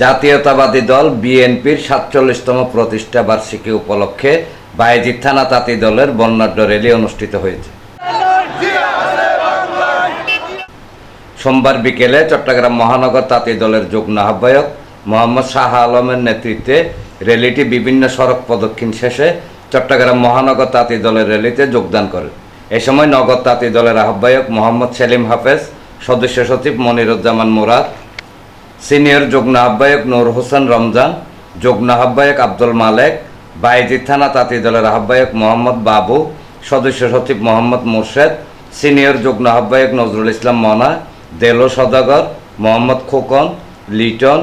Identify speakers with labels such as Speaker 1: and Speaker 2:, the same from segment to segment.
Speaker 1: জাতীয়তাবাদী দল বিএনপির সাতচল্লিশতম প্রতিষ্ঠা বার্ষিকী উপলক্ষে বায়েজিদ থানা তাঁতি দলের বর্ণাঢ্য র্যালি অনুষ্ঠিত হয়েছে। সোমবার বিকেলে চট্টগ্রাম মহানগর তাঁতি দলের যুগ্ম আহ্বায়ক মোহাম্মদ শাহ আলমের নেতৃত্বে র্যালিটি বিভিন্ন সড়ক প্রদক্ষিণ শেষে চট্টগ্রাম মহানগর তাঁতি দলের র্যালিতে যোগদান করে এ সময় নগর তাঁতি দলের আহ্বায়ক মোহাম্মদ সেলিম হাফেজ, সদস্য সচিব মনিরুজ্জামান মুরাদ সিনিয়র যুগ্ম আহ্বায়ক নূর হোসেন রমজান, যুগ্ম আহ্বায়ক আব্দুল মালেক বাইজিদ থানা তাঁতি দলের আহ্বায়ক মোহাম্মদ বাবু, সদস্য সচিব মোহাম্মদ মুর্শেদ, সিনিয়র যুগ্ম আহ্বায়ক নজরুল ইসলাম মনা, দেলো সদাগর, মোহাম্মদ খোকন, লিটন,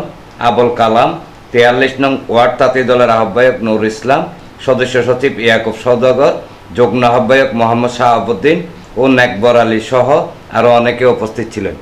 Speaker 1: আবুল কালাম, তেয়াল্লিশ নং ওয়ার্ড তাঁতি দলের আহ্বায়ক নূর ইসলাম, সদস্য সচিব ইয়াকুব সদাগর, যুগ্ম আহ্বায়ক মোহাম্মদ শাহাবুদ্দিন ও নেকবর আলী সহ আরও অনেকে উপস্থিত ছিলেন।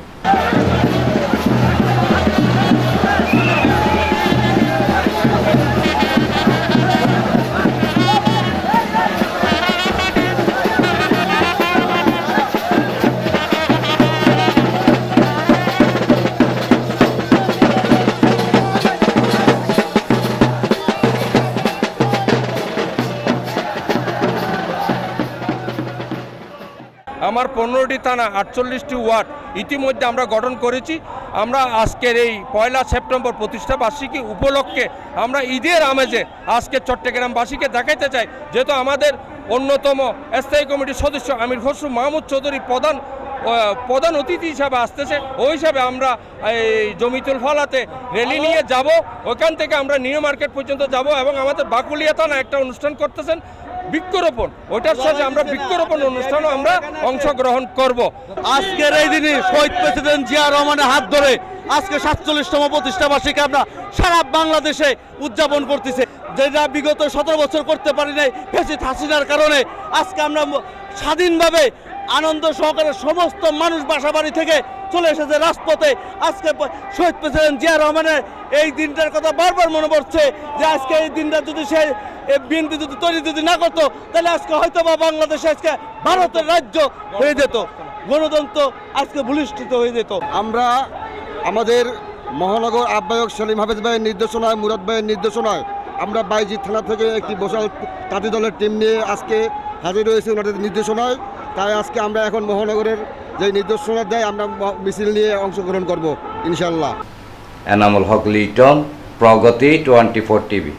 Speaker 2: আমার পনেরোটি থানা, আটচল্লিশটি ওয়ার্ড ইতিমধ্যে আমরা গঠন করেছি। আমরা আজকের এই পয়লা সেপ্টেম্বর প্রতিষ্ঠা বার্ষিকী উপলক্ষে আমরা ঈদের আমেজে আজকে চট্টগ্রামবাসীকে দেখাইতে চাই। যেহেতু আমাদের অন্যতম স্থায়ী কমিটির সদস্য আমির খসরু মাহমুদ চৌধুরী প্রধান প্রধান অতিথি হিসাবে আসতেছে। ওই হিসাবে আমরা এই জমিতুল ফলাতে র্যালি নিয়ে যাব। ওখান থেকে আমরা নিউ মার্কেট পর্যন্ত যাব এবং আমাদের বাকুলিয়া থানা একটা অনুষ্ঠান করতেছেন। বৃক্ষরোপণ, ওইটার সাথে আমরা বৃক্ষরোপণ অনুষ্ঠানও আমরা অংশগ্রহণ করব।
Speaker 3: আজকের এই দিনে শহীদ প্রেসিডেন্ট জিয়া রহমানের হাত ধরে আজকে সাতচল্লিশতম প্রতিষ্ঠা বার্ষিকী আমরা সারা বাংলাদেশে উদযাপন করতেছে। যেটা বিগত সতেরো বছর করতে পারি নাই ফেসিদ হাসিনার কারণে আজকে আমরা স্বাধীনভাবে আনন্দ সহকারে সমস্ত মানুষ বাসাবাড়ি থেকে চলে এসেছে রাজপথে। আজকে শহীদ প্রেসিডেন্ট জিয়া রহমানের এই দিনটার কথা বারবার মনে পড়ছে যে আজকে এই দিনটা যদি সে বিএনপি যদি তৈরি যদি না করতো তাহলে আজকে হয়তো বা বাংলাদেশে আজকে ভারতের রাজ্য হয়ে যেত গণতন্ত্র আজকে ভূলিষ্ঠিত হয়ে যেত।
Speaker 4: আমরা আমাদের মহানগর আহ্বায়ক সেলিম হাফেজ ভাইয়ের নির্দেশনায় মুরাদ ভাইয়ের নির্দেশনায় আমরা বাইজি থানা থেকে একটি বসাল তাঁতি দলের টিম নিয়ে আজকে হাজির হয়েছি ওনাদের নির্দেশনায়। তাই আজকে আমরা এখন মহানগরের যে নির্দেশনা দেয় আমরা মিছিল নিয়ে অংশগ্রহণ করব ইনশাল্লাহ
Speaker 1: Enamul Haque Liton Progoti twenty four TV.